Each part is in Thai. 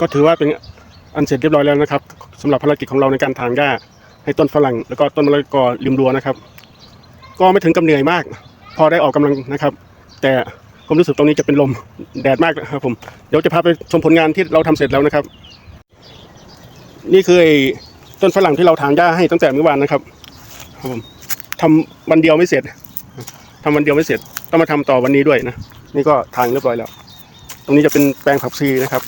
ก็ถือว่าเป็นอันเสร็จเรียบร้อยแล้วนะครับสำหรับภารกิจของเราในการถางหญ้าให้ต้นฝรั่ง แล้วก็ต้นมะละกอริมรั้วนะครับ ก็ไม่ถึงกับเหนื่อยมาก พอได้ออกกำลังนะครับ แต่ผมรู้สึกตรงนี้จะเป็นลมแดดมากนะครับผมเดี๋ยวจะพาไปชมผลงานที่เราทำเสร็จแล้วนะครับ นี่คือต้นฝรั่งที่เราถางหญ้าให้ตั้งแต่เมื่อวานนะครับครับผมทำวันเดียวไม่เสร็จทำวันเดียวไม่เสร็จต้องมาทำต่อวันนี้ด้วยนะนี่ก็ทางเรียบร้อยแล้ว ตรงนี้จะเป็นแปลงผักชีนะครับ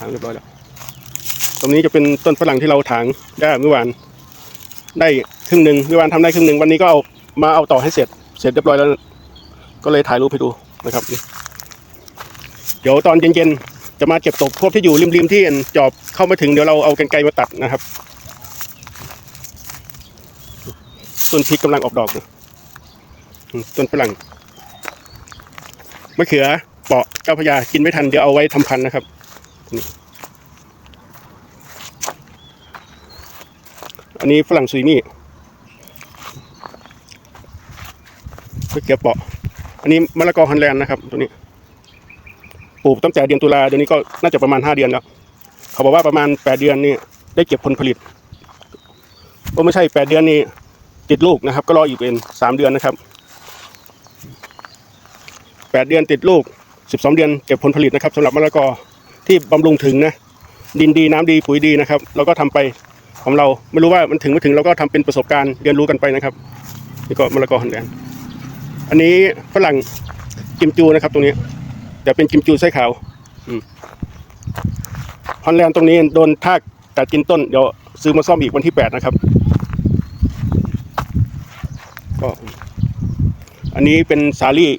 ทางเรียบร้อยแล้ว ตรงนี้จะเป็นต้นฝรั่งที่เราถางหญ้เมื่อวาน ได้ครึ่งหนึ่งเมื่อวานทำได้ครึ่งหนึ่งวันนี้ก็เอามาเอาต่อให้เสร็จ เสร็จเรียบร้อยแล้ว ก็เลยถ่ายรูปให้ดูนะครับ เดี๋ยวตอนเย็นๆจะมาเก็บตกพวกที่อยู่ริมๆที่จอบเข้ามาถึงเดี๋ยวเราเอากรรไกรมาตัดนะครับต้นพริกกำลังออกดอกต้นฝรั่งมะเขือเปาะเจ้าพระยากินไม่ทันเดี๋ยวเอาไว้ทำพันธุ์นะครับ นี่อันนี้ฝรั่งซุยนี่มะเขือเปาะ อันนี้มะละกอฮอลแลนด์นะครับ ตัวนี้ ปลูกตั้งแต่เดือนตุลาเดือนนี้ก็น่าจะประมาณห้าเดือนแล้ว เขาบอกว่าประมาณแปดเดือนนี่ได้เก็บผลผลิต ก็ไม่ใช่แปดเดือนนี่ติดลูกนะครับ ก็รออีกเป็นสามเดือนนะครับแปดเดือนติดลูกสิบสองเดือนเก็บผลผลิตนะครับสำหรับมะละกอ ที่บำรุงถึงนะ ดินดีน้ำดีปุ๋ยดีนะครับเราก็ทำไปของเราไม่รู้ว่ามันถึงไม่ถึงเราก็ทำเป็นประสบการณ์เรียนรู้กันไปนะครับนี่ก็มะละกอฮอลแลนอันนี้ฝรั่งกิมจูนะครับตรงนี้แต่เป็นกิมจูไส้ขาวฮอลแลนด์ตรงนี้โดนทากกัดกินต้นเดี๋ยวซื้อมาซ่อมอีกวันที่แปดนะครับก็อันนี้เป็นสาลี่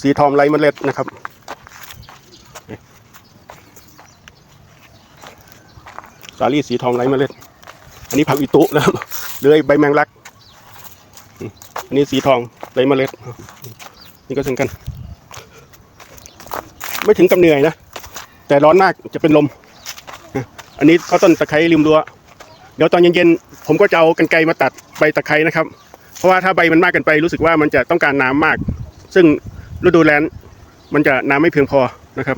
สีทองไร้เมล็ดนะครับ สาลี่สีทองไร้เมล็ด อันนี้ผักอิตุนะครับเลื้อยใบแมงลัก อันนี้สีทองไรเมล็ด นี่ก็เช่นกัน ไม่ถึงกับเหนื่อยนะ แต่ร้อนมากจะเป็นลม อันนี้เขาต้นตะไคร้ริมรั้ว เดี๋ยวตอนเย็นๆผมก็จะเอากันไกมาตัดใบตะไคร้นะครับ เพราะว่าถ้าใบมันมากเกินไปรู้สึกว่ามันจะต้องการน้ำมาก ซึ่งฤดูแล้งมันจะน้ำไม่เพียงพอนะครับ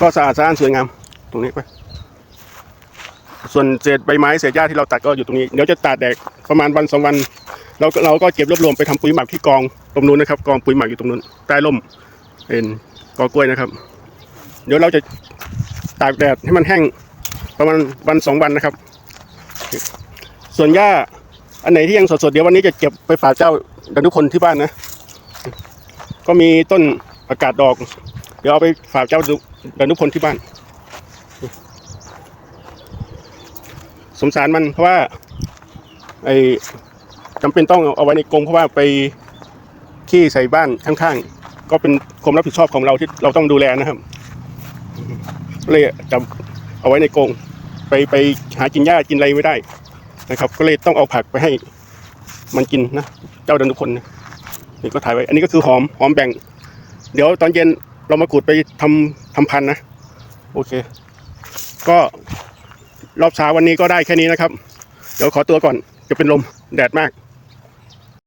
ก็สะอาดสะอ้านสวยงาม ตรงนี้ไป ส่วนเศษใบไม้เศษหญ้าที่เราตัดก็อยู่ตรงนี้เดี๋ยวจะตากแดดประมาณวันสองวันเราเราก็เก็บรวบรวมไปทำปุ๋ยหมักที่กองตรงนู้นนะครับกองปุ๋ยหมักอยู่ตรงนู้นใต้ร่มเป็นกอกล้วยนะครับ เดี๋ยวเราจะตากแดดให้มันแห้งประมาณวันสองวันนะครับ ส่วนหญ้าอันไหนที่ยังสดๆเดี๋ยววันนี้จะเก็บไปฝากเจ้าดนุพลที่บ้านนะ ก็มีต้นอากาศดอก เดี๋ยวเอาไปฝากเจ้าดนุพลที่บ้าน สงสารมันเพราะว่าไอจำเป็นต้องเอาไว้ในกรงเพราะว่าไปขี้ใส่บ้านข้างๆ ก็เป็นความรับผิดชอบของเราที่เราต้องดูแลนะครับก็เลยจะเอาไว้ในกรงไปไปหากินหญ้ากินอะไรไม่ได้นะครับ ก็เลยต้องเอาผักไปให้มันกินนะ เจ้าดันทุกคนนะนี่ก็ถ่ายไว้ อันนี้ก็คือหอมหอมแบ่ง เดี๋ยวตอนเย็นเรามาขุดไปทำทำพันนะ โอเค ก็ รอบเช้าวันนี้ก็ได้แค่นี้นะครับ เดี๋ยวขอตัวก่อนจะเป็นลมแดดมาก